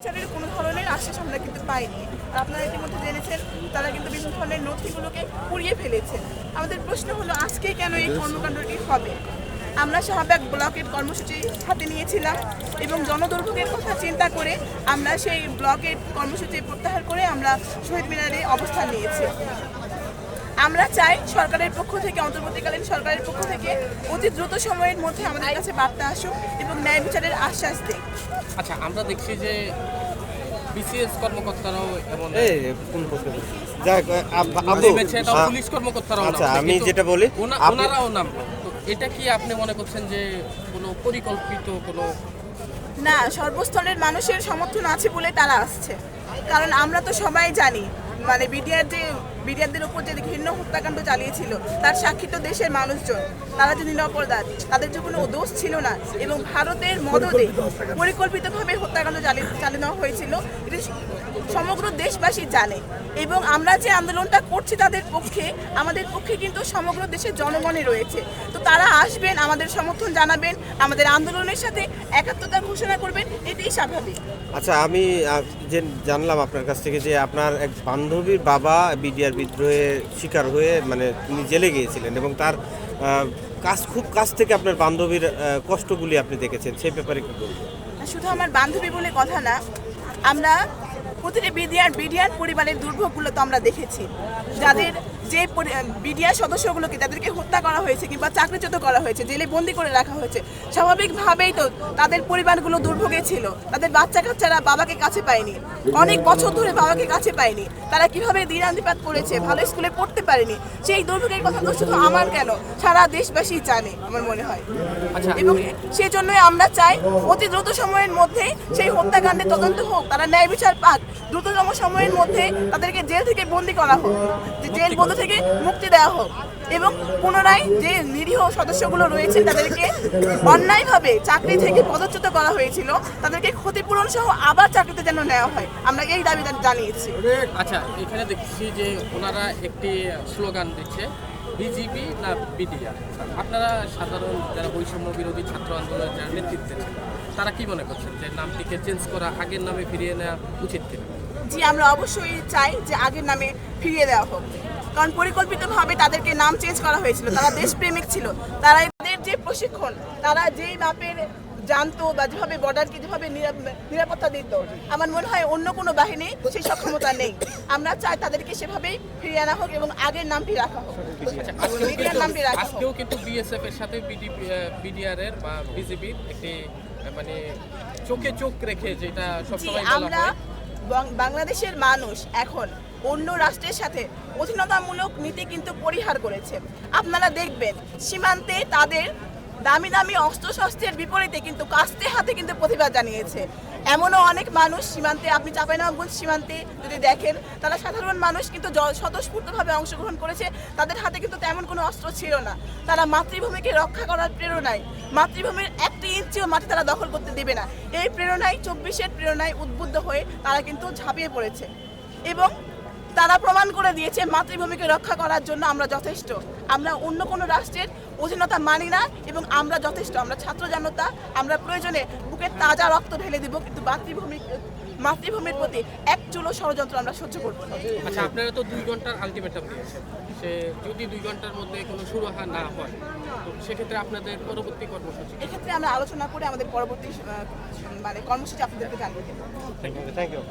বিচারের কোনো ধরনের আশ্বাস আমরা কিন্তু পাইনি। আর আপনারা ইতিমধ্যে জেনেছেন তারা কিন্তু বিভিন্ন ধরনের নথিগুলোকে পুড়িয়ে ফেলেছেন। আমাদের প্রশ্ন হলো আজকে কেন এই কর্মকাণ্ডটি হবে? আমরা শাহবাগ ব্লকের কর্মসূচি হাতে নিয়েছিলাম এবং জনদুর্ভোগের কথা চিন্তা করে আমরা সেই ব্লকের কর্মসূচি প্রত্যাহার করে আমরা শহীদ মিনারে অবস্থান নিয়েছি। আমরা চাই সরকারের পক্ষ থেকে অন্তর্বর্তীকালীন সরকারের পক্ষ থেকে অতি দ্রুত সময়ের মধ্যে আমাদের কাছে বার্তা আসুক এবং ন্যায় বিচারের আশ্বাস দেয় আচ্ছা আমরা দেখছি যে বিসিএস কর্মকর্তারাও এমন যাক আব- আবু নেমেছে, এটাও আ- পুলিশ কর্মকর্তারাও আচ্ছা, আমি যেটা বলি, ওনারাও নামলো। এটা কি আপনি মনে করছেন যে কোনো পরিকল্পিত কোনো না সর্বস্তরের মানুষের সমর্থন আছে বলে তারা আসছে। কারণ আমরা তো সবাই জানি মানে বিডিআর যে বিডিআরদের উপর যে ঘৃণ্য হত্যাকাণ্ড চালিয়েছিল তার সাক্ষী তো দেশের মানুষজন। তারা যে নিরাপরাধ তাদের যে কোনো দোষ ছিল না। এবং ভারতের মদদে পরিকল্পিতভাবে হত্যাকাণ্ড চালিয়ে চালিয়ে নেওয়া হয়েছিল এটি সমগ্র দেশবাসী জানে। এবং আমরা যে আন্দোলনটা করছি তাদের পক্ষে আমাদের পক্ষে কিন্তু সমগ্র দেশের জনগণে রয়েছে। তো তারা আসবেন আমাদের সমর্থন জানাবেন আমাদের আন্দোলনের সাথে একাত্মতা ঘোষণা করবেন এটাই স্বাভাবিক। আচ্ছা আমি যে জানলাম আপনার কাছ থেকে যে আপনার এক বান্ধবীর বাবা বিডিআর বিদ্রোহের শিকার হয়ে মানে তিনি জেলে গিয়েছিলেন এবং তার কাজ খুব কাছ থেকে আপনার বান্ধবীর কষ্টগুলি আপনি দেখেছেন সেই ব্যাপারে কি বলবেন? শুধু আমার বান্ধবী বলে কথা না আমরা প্রতিটি বিডিআর বিডিআর পরিবারের দুর্ভোগগুলো তো আমরা দেখেছি। যাদের যে বিডিআর সদস্যগুলোকে তাদেরকে হত্যা করা হয়েছে কিংবা চাকরিচ্যুত করা হয়েছে জেলে বন্দি করে রাখা হয়েছে স্বাভাবিকভাবেই তো তাদের পরিবারগুলো দুর্ভোগে ছিল। তাদের বাচ্চা কাচ্চারা বাবাকে কাছে পায়নি। অনেক বছর ধরে বাবাকে কাছে পায়নি। তারা কীভাবে দিনান্তিপাত করেছে ভালো স্কুলে পড়তে পারেনি সেই দুর্ভোগের কথা তো শুধু আমার কেন? সারা দেশবাসী জানে আমার মনে হয়। আচ্ছা এবং সেই জন্যই আমরা চাই অতি দ্রুত সময়ের মধ্যে সেই হত্যাকাণ্ডের তদন্ত হোক তারা ন্যায় বিচার পাক। দ্রুততম সময়ের মধ্যে তাদেরকে জেল থেকে বন্দি করা হোক। যে জেল বন্ধ থেকে মুক্তি দেওয়া হোক এবং পুনরায় যে নিরীহ সদস্যগুলো রয়েছে তাদেরকে অন্যায়ভাবে চাকরি থেকে পদচ্যুত করা হয়েছিল তাদেরকে ক্ষতিপূরণ সহ আবার চাকরিতে যেন নেওয়া হয়। আমরা এই দাবি জানিয়েছি। আচ্ছা এখানে দেখছি যে ওনারা একটি স্লোগান দিচ্ছে বিজিবি না বিডিআর আপনারা সাধারণ যারা বৈষম্য বিরোধী ছাত্র আন্দোলনের যারা নেতৃত্বে ছিলেন তারা কি মনে করছেন যে নামটিকে চেঞ্জ করা আগের নামে ফিরিয়ে নেওয়া উচিত কিনা? জি আমরা অবশ্যই চাই যে আগের নামে ফিরিয়ে দেওয়া হোক। কারণ পরিকল্পিতভাবে তাদেরকে নাম চেঞ্জ করা হয়েছিল তারা দেশপ্রেমিক ছিল। তারা তাদের যে প্রশিক্ষণ তারা যেই মাপের জানতো বা যেভাবে বর্ডারকে যেভাবে নিরাপত্তা দিত আমার মনে হয় অন্য কোনো বাহিনী সেই সক্ষমতা নেই। আমরা চাই তাদেরকে সেভাবেই ফিরিয়ে আনা হোক এবং আগের নামটি রাখা হোক। নামটি রাখা আজকেও কিন্তু বিএসএফ এর সাথে বিডিআর এর বা বিজেপির একটি মানে চোখে চোখ রেখে যেটা সবসময় আমরা বাংলাদেশের মানুষ এখন অন্য রাষ্ট্রের সাথে অধীনতামূলক নীতি কিন্তু পরিহার করেছে। আপনারা দেখবেন, সীমান্তে তাদের দামি দামি অস্ত্রশস্ত্রের বিপরীতে কিন্তু কাস্তে হাতে কিন্তু প্রতিবাদ জানিয়েছে। এমনও অনেক মানুষ সীমান্তে, আপনি চাঁপাইনবাবগঞ্জ সীমান্তে যদি দেখেন, তারা সাধারণ মানুষ কিন্তু স্বতঃস্ফূর্তভাবে অংশগ্রহণ করেছে। তাদের হাতে কিন্তু তেমন কোনো অস্ত্র ছিল না। তারা মাতৃভূমিকে রক্ষা করার প্রেরণায়, মাতৃভূমির একটি ইঞ্চিও মাটি তারা দখল করতে দেবে না। এই প্রেরণায় চব্বিশের প্রেরণায় উদ্বুদ্ধ হয়ে তারা কিন্তু ঝাঁপিয়ে পড়েছে। এবং তারা প্রমাণ করে দিয়েছে মাতৃভূমিকে রক্ষা করার জন্য আমরা যথেষ্ট। আমরা অন্য কোনো রাষ্ট্রের অধীনতা মানি না এবং আমরা যথেষ্ট। আমরা ছাত্র জনতা আমরা প্রয়োজনে বুকের তাজা রক্ত ঢেলে দিব কিন্তু মাতৃভূমি মাতৃভূমির প্রতি এক চুলো ষড়যন্ত্র আমরা সহ্য করব না। আচ্ছা আপনারা তো দুই ঘণ্টার আলটিমেটাম দিয়েছেন। সে যদি দুই ঘণ্টার মধ্যে কোনো সুরাহা না হয় তো সেক্ষেত্রে আপনাদের পরবর্তী কর্মসূচি এক্ষেত্রে আমরা আলোচনা করে আমাদের পরবর্তী মানে কর্মসূচি আপনাদেরকে জানিয়ে দেবো Thank you. Thank you